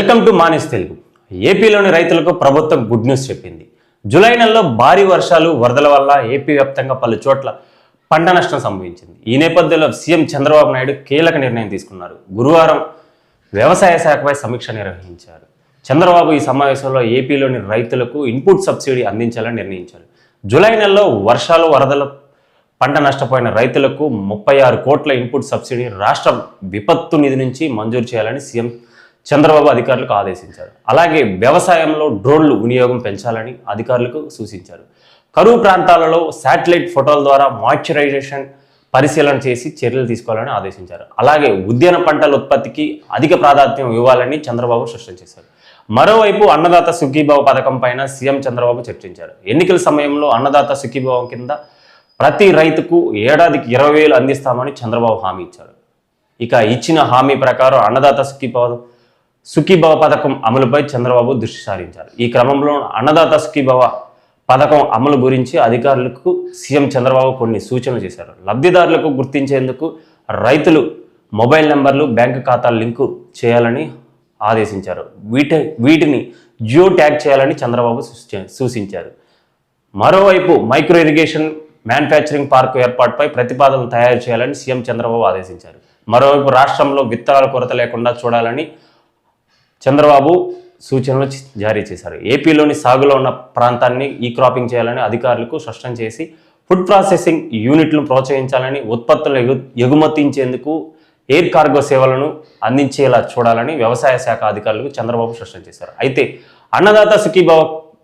Welcome to మానిస్ Telugu. ఏపీలోని రైతులకు ప్రభుత్వం గుడ్ న్యూస్ చెప్పింది. జూలై నెలలో భారీ వర్షాలు వరదల వల్ల ఏపీ వ్యాప్తంగా పలు చోట్ల పంట నష్టం సంభవించింది. ఈ నేపథ్యంలో సీఎం చంద్రబాబు నాయుడు కీలక నిర్ణయం తీసుకున్నారు. గురువారం వ్యవసాయ శాఖపై సమీక్ష నిర్వహించారు. చంద్రబాబు ఈ సమావేశంలో ఏపీలోని రైతులకు ఇన్పుట్ సబ్సిడీ అందించాలని నిర్ణయించారు. జూలై నెలలో వర్షాలు వరదలు పంట నష్టపోయిన రైతులకు ముప్పై ఆరు కోట్ల ఇన్పుట్ సబ్సిడీ రాష్ట్ర విపత్తు నిధి నుంచి మంజూరు చేయాలని సీఎం చంద్రబాబు అధికారులకు ఆదేశించారు. అలాగే వ్యవసాయంలో డ్రోన్లు వినియోగం పెంచాలని అధికారులకు సూచించారు. కరువు ప్రాంతాలలో శాటిలైట్ ఫోటోల ద్వారా మాయిశ్చరైజేషన్ పరిశీలన చేసి చర్యలు తీసుకోవాలని ఆదేశించారు. అలాగే ఉద్యాన పంటల ఉత్పత్తికి అధిక ప్రాధాన్యం ఇవ్వాలని చంద్రబాబు స్పష్టం చేశారు. మరోవైపు అన్నదాత సుఖీభావ పథకం పైన సీఎం చంద్రబాబు చర్చించారు. ఎన్నికల సమయంలో అన్నదాత సుఖీభావం కింద ప్రతి రైతుకు ఏడాదికి ఇరవై వేలు అందిస్తామని చంద్రబాబు హామీ ఇచ్చారు. ఇక ఇచ్చిన హామీ ప్రకారం అన్నదాత సుఖీభావ సుఖీభవ పథకం అమలుపై చంద్రబాబు దృష్టి సారించారు. ఈ క్రమంలో అన్నదాత సుఖీభవ పథకం అమలు గురించి అధికారులకు సీఎం చంద్రబాబు కొన్ని సూచనలు చేశారు. లబ్ధిదారులకు గుర్తించేందుకు రైతులు మొబైల్ నెంబర్లు బ్యాంకు ఖాతాలు లింకు చేయాలని ఆదేశించారు. వీటి వీటిని జియో ట్యాగ్ చేయాలని చంద్రబాబు సూచ- సూచించారు. మరోవైపు మైక్రో ఇరిగేషన్ మ్యానుఫ్యాక్చరింగ్ పార్కు ఏర్పాటుపై ప్రతిపాదనలు తయారు చేయాలని సీఎం చంద్రబాబు ఆదేశించారు. మరోవైపు రాష్ట్రంలో విత్తనాల కొరత లేకుండా చూడాలని చంద్రబాబు సూచనలు జారీ చేశారు. ఏపీలోని సాగులో ఉన్న ప్రాంతాన్ని ఈ క్రాపింగ్ చేయాలని అధికారులకు స్పష్టం చేసి ఫుడ్ ప్రాసెసింగ్ యూనిట్లను ప్రోత్సహించాలని ఉత్పత్తులు ఎగు ఎగుమతించేందుకు ఎయిర్ కార్గో సేవలను అందించేలా చూడాలని వ్యవసాయ శాఖ అధికారులకు చంద్రబాబు స్పష్టం చేశారు. అయితే అన్నదాత సుఖీభావ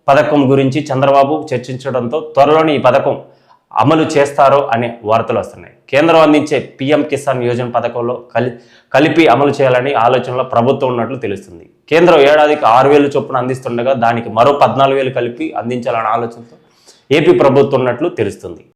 పథకం గురించి చంద్రబాబు చర్చించడంతో త్వరలోనే ఈ పథకం అమలు చేస్తారో అనే వార్తలు వస్తున్నాయి. కేంద్రం అందించే పీఎం కిసాన్ యోజన పథకంలో కలి కలిపి అమలు చేయాలని ఆలోచనలో ప్రభుత్వం ఉన్నట్లు తెలుస్తుంది. కేంద్రం ఏడాదికి ఆరు వేలు చొప్పున అందిస్తుండగా దానికి మరో పద్నాలుగు వేలు కలిపి అందించాలనే ఆలోచనతో ఏపీ ప్రభుత్వం ఉన్నట్లు తెలుస్తుంది.